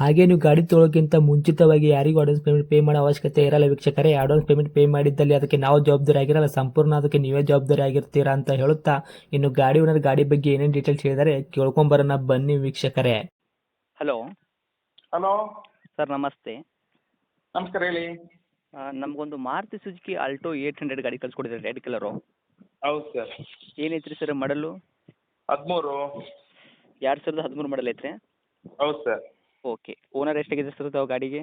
ಹಾಗೆ ನೀವು ಗಾಡಿ ತೊಳೋಕ್ಕಿಂತ ಮುಂಚಿತವಾಗಿ ಯಾರಿಗೂ ಅಡ್ವಾನ್ಸ್ ಪೇಮೆಂಟ್ ಪೇ ಮಾಡೋ ಅವಶ್ಯಕತೆ ಇರಲ್ಲ ವೀಕ್ಷಕರೇ. ಅಡ್ವಾನ್ಸ್ ಪೇಮೆಂಟ್ ಪೇ ಮಾಡಿದ್ದಲ್ಲಿ ಅದಕ್ಕೆ ನಾವು ಜವಾಬ್ದಾರಿ ಆಗಿರಲ್ಲ. ಸಂಪೂರ್ಣ ಅದಕ್ಕೆ ನೀವೇ ಜವಾಬ್ದಾರಿ ಆಗಿರ್ತೀರಾ ಅಂತ ಹೇಳುತ್ತಾ ಇನ್ನು ಗಾಡಿ ಓನರ್ ಗಾಡಿ ಬಗ್ಗೆ ಏನೇನು ಡೀಟೇಲ್ಸ್ ಹೇಳಿದರೆ ಕೇಳ್ಕೊಂಬರೋಣ ಬನ್ನಿ ವೀಕ್ಷಕರೇ. ಹಲೋ ಹಲೋ ಸರ್ ನಮಸ್ತೆ. ನಮಸ್ಕಾರ ಹೇಳಿ. ನಮಗೊಂದು Maruti Suzuki Alto eight hundred ಗಾಡಿ ಕಳ್ಸಿಕೊಡಿದ್ರೆ ರೆಡ್ ಕಲರು. ಹೌದು ಸರ್. ಏನೈತ್ರಿ ಸರ್ ಮಾಡಲು? ಹದಿಮೂರು. ಎರಡು ಸಾವಿರದ ಹದಿಮೂರು ಮಾಡಲ್ ಐತ್ರಿ? ಹೌದು ಸರ್. ಓಕೆ ಓನರ್ ಎಷ್ಟಾಗಿದೆ ಸರ್ ತಾವು ಗಾಡಿಗೆ?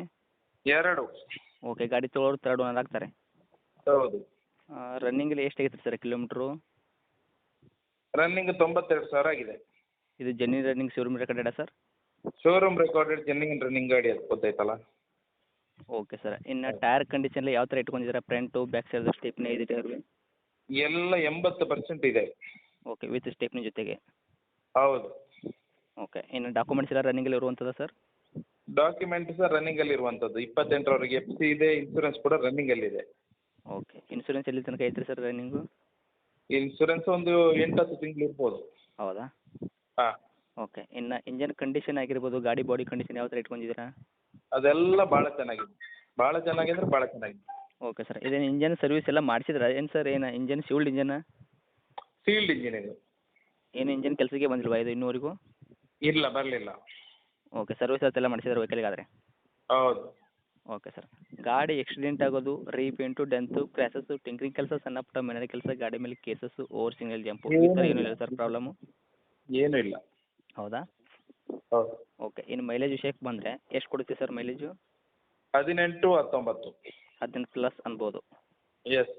ಎರಡು. ಓಕೆ ಗಾಡಿ ತೊಗೊಳೋರು ತರ್ಡ್ ಓನರ್ ಆಗ್ತಾರೆ. ಹೌದು. ರನ್ನಿಂಗಲ್ಲಿ ಎಷ್ಟಾಗಿತ್ತು ಸರ್ ಕಿಲೋಮೀಟ್ರು ರನ್ನಿಂಗ್ ತೊಂಬತ್ತೆರಡು ಸಾವಿರ ಆಗಿದೆ. ಇದು genuine running showroom recorded sir? Showroom recorded genuine running ಗಾಡಿ ಅದು ಗೊತ್ತಾಯ್ತಲ್ಲ? ಓಕೆ ಸರ್ ಇನ್ನು ಟೈರ್ ಕಂಡೀಷನ್ ಯಾವ ಥರ ಇಟ್ಕೊಂಡಿದ್ದೀರಾ? ಫ್ರಂಟು ಬ್ಯಾಕ್ ಸೈಡ್ ಸ್ಟೆಪ್ನಿ ಇದೆ ಎಲ್ಲ ಎಂಬತ್ತು ಪರ್ಸೆಂಟ್ ಇದೆ. ಓಕೆ ವಿತ್ ಸ್ಟೆಪ್ನಿ ಜೊತೆಗೆ? ಹೌದು. ಓಕೆ ಇನ್ನು ಡಾಕ್ಯುಮೆಂಟ್ಸ್ ಎಲ್ಲ ರನ್ನಿಂಗಲ್ಲಿ ಇರುವಂಥದ್ದು ಸರ್ ಡಾಕ್ಯುಮೆಂಟ್ಸ್ ರನ್ನಿಂಗ್ ಅಲ್ಲಿ ಇರುವಂಥದ್ದು ಇಪ್ಪತ್ತೆಂಟರವರೆಗೆ ಎಫ್ ಸಿ ಇದೆ ಇನ್ಸೂರೆನ್ಸ್ ಕೂಡ ರನ್ನಿಂಗ್ ಅಲ್ಲಿ ಇದೆ. ಓಕೆ ಇನ್ಸೂರೆನ್ಸ್ ಎಲ್ಲಿ ತನಕ ಐತ್ರಿ ಸರ್ ರನ್ನಿಂಗು ಇನ್ಸೂರೆನ್ಸ್ ಒಂದು ಎಂಟು ಹತ್ತು ತಿಂಗಳು ಇರ್ಬೋದು. ಹೌದಾ? ಹಾಂ. ಓಕೆ ಇನ್ನು ಇಂಜನ್ ಕಂಡೀಷನ್ ಆಗಿರ್ಬೋದು ಗಾಡಿ ಬಾಡಿ ಕಂಡೀಷನ್ ಯಾವ ಥರ ಇಟ್ಕೊಂಡಿದ್ದೀರಾ? ಅದೆಲ್ಲ ಭಾಳ ಚೆನ್ನಾಗಿದೆ. ಭಾಳ ಚೆನ್ನಾಗಿದೆ ಭಾಳ ಚೆನ್ನಾಗಿದೆ. ಓಕೆ ಸರ್ ಇದೇನು ಇಂಜನ್ ಸರ್ವಿಸ್ ಎಲ್ಲ ಮಾಡಿಸಿದ್ರಾ? ಏನು ಸರ್ ಏನು engine sealed engine sealed engine ಇದು. ಏನು ಇಂಜನ್ ಕೆಲಸಕ್ಕೆ ಬಂದಿಲ್ವಾ ಇದು ಇನ್ನೂವರೆಗೂ? ಇಲ್ಲ ಬರಲಿಲ್ಲ. ಓಕೆ ಸರ್ವಿಸ್ ಅದೆಲ್ಲ ಮಾಡಿಸಿದ್ರೆ ವೆಹಿಕಲ್ಗಾದರೆ ಹೌದು. ಓಕೆ ಸರ್ ಗಾಡಿ ಎಕ್ಸಿಡೆಂಟ್ ಆಗೋದು ರೀಪೇಂಟು ಡೆಂತು ಕ್ರ್ಯಾಸಸ್ಸು ಟಿಂಕ್ರಿಂಗ್ ಕೆಲಸ ಸಣ್ಣ ಪುಟ್ಟ ಮನೆಯ ಕೆಲಸ ಗಾಡಿ ಮೇಲೆ ಕೇಸಸ್ಸು ಓವರ್ ಸಿಂಗಲ್ ಜಂಪು ಈ ಥರ ಏನೂ ಇಲ್ಲ ಸರ್ ಪ್ರಾಬ್ಲಮ್ಮು ಏನೂ ಇಲ್ಲ. ಹೌದಾ? ಹೌದು. ಓಕೆ ಇನ್ನು ಮೈಲೇಜ್ ವಿಷಯಕ್ಕೆ ಬಂದರೆ ಎಷ್ಟು ಕೊಡುತ್ತೆ ಸರ್ ಮೈಲೇಜು ಹದಿನೆಂಟು ಹತ್ತೊಂಬತ್ತು. ಹದಿನೆಂಟು ಪ್ಲಸ್ ಅನ್ಬೋದು. ಎಸ್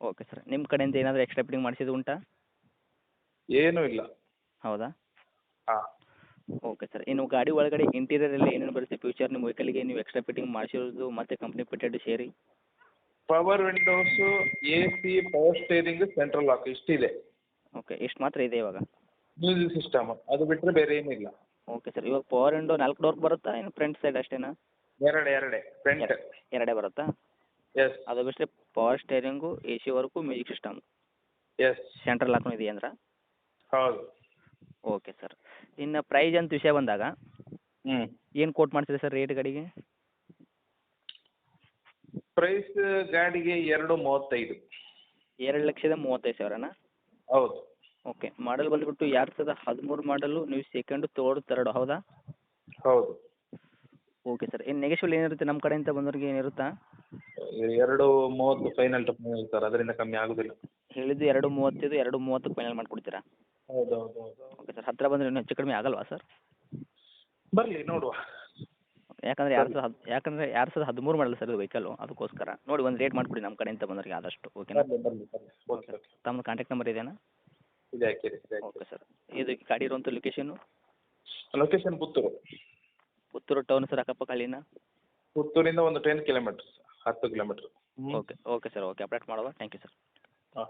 ಓಕೆ ಸರ್ ನಿಮ್ಮ ಕಡೆಯಿಂದ ಏನಾದರೂ ಎಕ್ಸ್ಟ್ರಾ ಫಿಟ್ಟಿಂಗ್ ಮಾಡಿಸಿದ್ದು ಉಂಟಾ? ಏನೂ ಇಲ್ಲ. ಹೌದಾ? ಹಾಂ. ಓಕೆ ಸರ್ ಇನ್ನು ಗಾಡಿ ಒಳಗಡೆ ಇಂಟೀರಿಯರ್ ಇಂಟೀರಿಯರಲ್ಲಿ ಏನೇನು ಬರುತ್ತೆ? ಫ್ಯೂಚರ್ ನಿಮ್ಮ ವೆಹಿಕಲ್ಗೆ ನೀವು ಎಕ್ಸ್ಟ್ರಾ ಫಿಟ್ಟಿಂಗ್ ಮಾಡಿಸಿರೋದು ಮತ್ತು ಕಂಪ್ನಿ ಫಿಟೆಡ್ ಸೇರಿ power windows A C power steering central lock ಇಷ್ಟಿದೆ. Okay ಇಷ್ಟು ಮಾತ್ರ ಇದೆ ಇವಾಗ? ಮ್ಯೂಸಿಕ್ ಸಿಸ್ಟಮ್ ಅದು ಬಿಟ್ಟರೆ ಬೇರೆ ಏನಿಲ್ಲ ಓಕೆ ಸರ್ ಇವಾಗ ಪವರ್ ವಿಂಡೋ ನಾಲ್ಕು ಡೋರ್ ಬರುತ್ತಾ? ಇನ್ನು ಫ್ರಂಟ್ ಸೈಡ್ ಅಷ್ಟೇನಾ? ಎರಡೆ ಎರಡೇ. ಫ್ರಂಟ್ ಎರಡೇ ಬರುತ್ತಾ? ಎಸ್ ಅದು ಬಿಟ್ಟರೆ power steering A C work music system yes central ಲಾಕ್ನು ಇದೆಯಂದ್ರ ಹೌದು. ಓಕೆ ಸರ್ ಇನ್ನು ಪ್ರೈಸ್ ಅಂತ ವಿಷಯ ಬಂದಾಗ ಹ್ಞೂ ಏನು ಕೋಟ್ ಮಾಡ್ತೀರಿ ಸರ್ ರೇಟ್ ಗಾಡಿಗೆ? ಪ್ರೈಸ್ ಗಾಡಿಗೆ ಎರಡು ಮೂವತ್ತೈದು. ಎರಡು ಲಕ್ಷದ ಮೂವತ್ತೈದು ಸಾವಿರನಾ? ಹೌದು. ಓಕೆ ಮಾಡಲ್ ಬಂದ್ಬಿಟ್ಟು ಎರಡು ಸಾವಿರದ ಹದಿಮೂರು ಮಾಡಲು ನೀವು ಸೆಕೆಂಡು ತರ್ಡ್ ತರ್ಡು ಹೌದಾ? ಹೌದು. ಓಕೆ ಸರ್ ಏನ್ ನೆಗೆಶ್ವಲ್ ಏನಿರುತ್ತೆ ನಮ್ಮ ಕಡೆಯಿಂದ ಬಂದವ್ರಿಗೆ ಏನಿರುತ್ತಾ? ಎರಡು ಮೂವತ್ತು ಫೈನಲ್ ಸರ್ ಅದರಿಂದ ಕಮ್ಮಿ ಆಗೋದಿಲ್ಲ. ಹೇಳಿದ್ದು ಎರಡು ಮೂವತ್ತೈದು ಎರಡು ಮೂವತ್ತು ಫೈನಲ್ ಮಾಡಿಕೊಡ್ತೀರಾ? ಹೌದು ಹೌದು ಸರ್ ಹತ್ತಿರ ಬಂದರೆ ಇನ್ನೂ ಹೆಚ್ಚು ಕಡಿಮೆ ಆಗಲ್ವಾ ಸರ್? ಬರಲಿ ನೋಡುವ. ಯಾಕಂದರೆ ಎರಡು ಸಾವಿರದ ಹದ್ ಯಾಕಂದರೆ ಎರಡು ಸಾವಿರದ ಹದಿಮೂರು ಮಾಡಲ್ಲ ಸರ್ ಇದು ವೆಹಿಕಲ್ಲು ಅದಕ್ಕೋಸ್ಕರ. ನೋಡಿ ಒಂದು ರೇಟ್ ಮಾಡಿಕೊಡಿ ನಮ್ಮ ಕಡೆಯಿಂದ ಬಂದವರಿಗೆ ಆದಷ್ಟು ಓಕೆನಾ ಬರಲಿ ಬರಲಿ ಬರಲಿ. Okay okay. ತಮ್ಮ ಕಾಂಟ್ಯಾಕ್ಟ್ ನಂಬರ್ ಇದೆಯಾ? ಇದೆ ಹಾಕಿರಿ ಇದೆ ಓಕೆ ಸರ್. ಇದು ಗಾಡಿ ಇರುವಂಥ location location Puttur. Puttur town sir ಅಕ್ಕಪಕ್ಕ ಹಳ್ಳಿನ? ಪುತ್ತೂರಿಂದ ಒಂದು ಟೆನ್ ಕಿಲೋಮೀಟರ್ಸ್ ಹತ್ತು kilometre okay okay sir okay update ಮಾಡುವ. Thank you sir. ಹಾಂ.